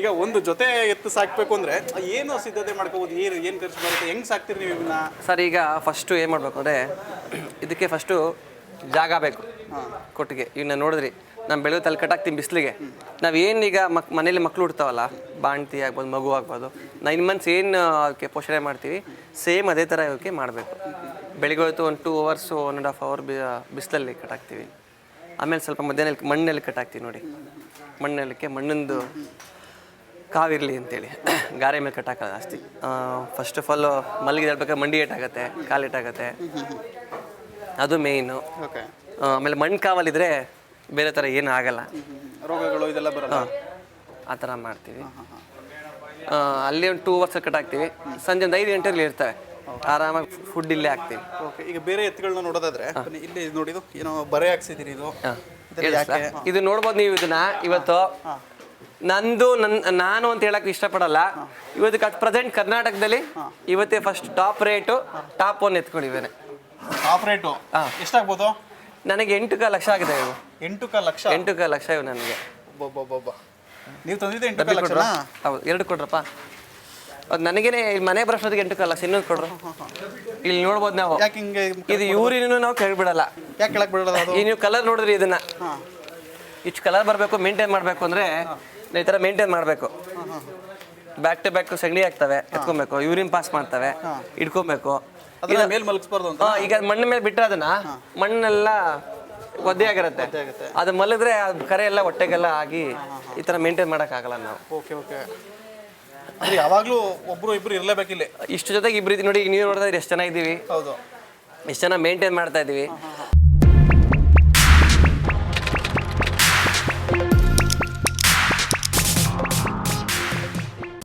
ಈಗ ಒಂದು ಜೊತೆ ಎತ್ತು ಸಾಕ್ಬೇಕು ಅಂದ್ರೆ ಏನು ಸಿದ್ಧತೆ ಮಾಡ್ಕೋಬಹುದು ಏನು ಏನು ಖರ್ಚು ಬರುತ್ತೆ? ಹೆಂಗ್ ಸಾಕ್ತೀರಿ ನೀವು ಇವನ್ನ ಸರ್ ಈಗ ಫಸ್ಟು ಏನು ಮಾಡಬೇಕು ಅಂದರೆ ಇದಕ್ಕೆ ಫಸ್ಟು ಜಾಗ ಬೇಕು. ಕೊಟ್ಟಿಗೆ. ಇವನ್ನ ನೋಡಿದ್ರಿ ನಮ್ಮ ಬೆಳೆದು ತಲೆ ಕಟ್ಟಾಕ್ತೀನಿ ಬಿಸಿಲಿಗೆ. ನಾವು ಈಗ ಮಕ್ ಮನೇಲಿ ಮಕ್ಕಳು ಹುಡ್ತಾವಲ್ಲ ಬಾಣ್ತಿ ಆಗ್ಬೋದು ಮಗು ಆಗ್ಬೋದು ನೈನ್ ಮಂತ್ಸ್ ಏನು ಅದಕ್ಕೆ ಪೋಷಣೆ ಮಾಡ್ತೀವಿ ಸೇಮ್ ಅದೇ ಥರ ಇವಕ್ಕೆ ಮಾಡಬೇಕು. ಬೆಳಿಗ್ಗೆ ಹೊತ್ತು ಒಂದು two hours one and half hour ಬಿಸಿಲಲ್ಲಿ ಕಟ್ಟಾಕ್ತೀವಿ. ಆಮೇಲೆ ಸ್ವಲ್ಪ ಮಧ್ಯಾಹ್ನ ಮಣ್ಣಲ್ಲಿ ಕಟ್ಟಾಕ್ತೀವಿ ನೋಡಿ. ಮಣ್ಣಲ್ಲಿಕ್ಕೆ ಮಣ್ಣಿಂದು ಕಾವಿರಲಿ ಅಂತೇಳಿ. ಗಾರೆ ಮೇಲೆ ಕಟ್ಟಾಕಲ್ಲ ಜಾಸ್ತಿ. ಫಸ್ಟ್ ಆಫ್ ಆಲ್ ಮಲ್ಲಿಗೆ ಹೇಳ್ಬೇಕಾದ್ರೆ ಮಂಡಿ ಏಟಾಗತ್ತೆ ಕಾಲಿಟ್ಟಾಗತ್ತೆ ಅದು ಮೇಯ್ನು ಓಕೆ ಆಮೇಲೆ ಮಣ್ಣು ಕಾವಲಿದ್ರೆ ಬೇರೆ ಥರ ಏನೂ ಆಗಲ್ಲ. ರೋಗಗಳು ಇದೆಲ್ಲ ಬರಲ್ಲ. ಆ ಥರ ಮಾಡ್ತೀವಿ. ಆ, ಅಲ್ಲಿ ಒಂದು ಟೂ ಅವರ್ಸ್ ಕಟ್ಟಾಕ್ತೀವಿ. ಸಂಜೆ ಒಂದು ಐದು ಗಂಟೆಯಲ್ಲಿ ಇರ್ತವೆ. ಆರಾಮಾಗಿ ಫುಡ್ ಇಲ್ಲೇ ಹಾಕ್ತೀವಿ. ಓಕೆ ಈಗ ಬೇರೆ ಎತ್ತುಗಳನ್ನ ನೋಡೋದಾದ್ರೆ ಬನ್ನಿ, ಇಲ್ಲಿ ನೋಡಿದು ಏನೋ ಬರೆ ಹಾಕ್ಸಿದ್ದೀರಿ ಇದು. ಹಾಂ. ಇದೆಲ್ಲ ಯಾಕೆ? ಇದು ನೋಡ್ಬೋದು ನೀವು ಇದನ್ನ. ಇವತ್ತು ನಂದು ನನ್ನ ನಾನು ಅಂತ ಹೇಳಕ್ ಇಷ್ಟಪಡಲ್ಲ. ಇವತ್ತು ಅಟ್ ಪ್ರೆಸೆಂಟ್ ಕರ್ನಾಟಕದಲ್ಲಿ ಇವತ್ತೇ first top rate top one ಎತ್ಕೊಂಡಿದ್ದೇನೆ. Top rate. ಎಷ್ಟಾಗ್ಬೋದು? ನನಗೆ ಎಂಟು ಕ ಲಕ್ಷ ಆಗಿದೆ ಇವು. ಎಂಟು ಕ ಲಕ್ಷ? ಎಂಟು ಕಾಲು ಲಕ್ಷ ಇವು ನನಗೆ. ನೀವು ತಂದಿದ್ದೆ ಎಂಟು ಕಾಲು ಲಕ್ಷ ಹೌದು ಎರಡು ಕೊಡ್ರಪ್ಪ. ಅದು ನನಗೇನೆ ಇಲ್ಲಿ ಮನೆ ಬರೋಷ್ಟೊತ್ತಿಗೆ ಎಂಟು ಕಲ್ಲ ಲಕ್ಷ ಇನ್ನೊಂದು ಕೊಡ್ರು. ಇಲ್ಲಿ ನೋಡ್ಬೋದು ನಾವು. ಯಾಕೆ ಹಿಂಗೆ ಇದು ಇವ್ರಿನೂ ನಾವು ಕೇಳ್ಬಿಡಲ್ಲ ಯಾಕೆ ಕೆಳಗೆ ಈ ನೀವು ಕಲರ್ ನೋಡಿದ್ರಿ ಇದನ್ನ. ಇಷ್ಟು ಕಲರ್ ಬರಬೇಕು ಮೇಂಟೈನ್ ಮಾಡಬೇಕು ಅಂದರೆ ಈ ಥರ ಮೇಂಟೈನ್ ಮಾಡಬೇಕು. ಬ್ಯಾಕ್ ಟು ಬ್ಯಾಕ್ ಸಗಣಿ ಆಗ್ತವೆ ಎತ್ಕೊಬೇಕು ಯೂರಿನ್ ಪಾಸ್ ಮಾಡ್ತವೆ ಇಟ್ಕೊಬೇಕು. ಇಲ್ಲ ಮೇಲ್ ಮಲಗಿಸ್ಬಾರ್ದು ಅಂತ? ಈಗ ಮಣ್ಣ ಮೇಲೆ ಬಿಟ್ಟರೆ ಅದನ್ನ ಮಣ್ಣೆಲ್ಲ ಒದ್ದೆ ಆಗಿರುತ್ತೆ. ಅದು ಮಲಗಿದ್ರೆ ಕರೆ ಎಲ್ಲ ಹೊಟ್ಟೆಗೆಲ್ಲ ಆಗಿ ಈ ಥರ ಮೇಂಟೈನ್ ಮಾಡೋಕ್ಕಾಗಲ್ಲ ನಾವು. Okay okay. ಅಂದ್ರೆ ಯಾವಾಗಲೂ ಒಬ್ರು ಇಬ್ರು ಇರಲೇಬೇಕಿಲ್ಲಿ ಇಷ್ಟು ಜೊತೆಗೆ ಇಬ್ರು ನೋಡಿ ಈಗ ನೀವು ನೋಡಿದ್ರೆ ಎಷ್ಟು ಚೆನ್ನಾಗಿದ್ದೀವಿ. ಹೌದು. ಎಷ್ಟು ಚೆನ್ನಾಗಿ ಮೇಂಟೈನ್ ಮಾಡ್ತಾ ಇದ್ದೀವಿ.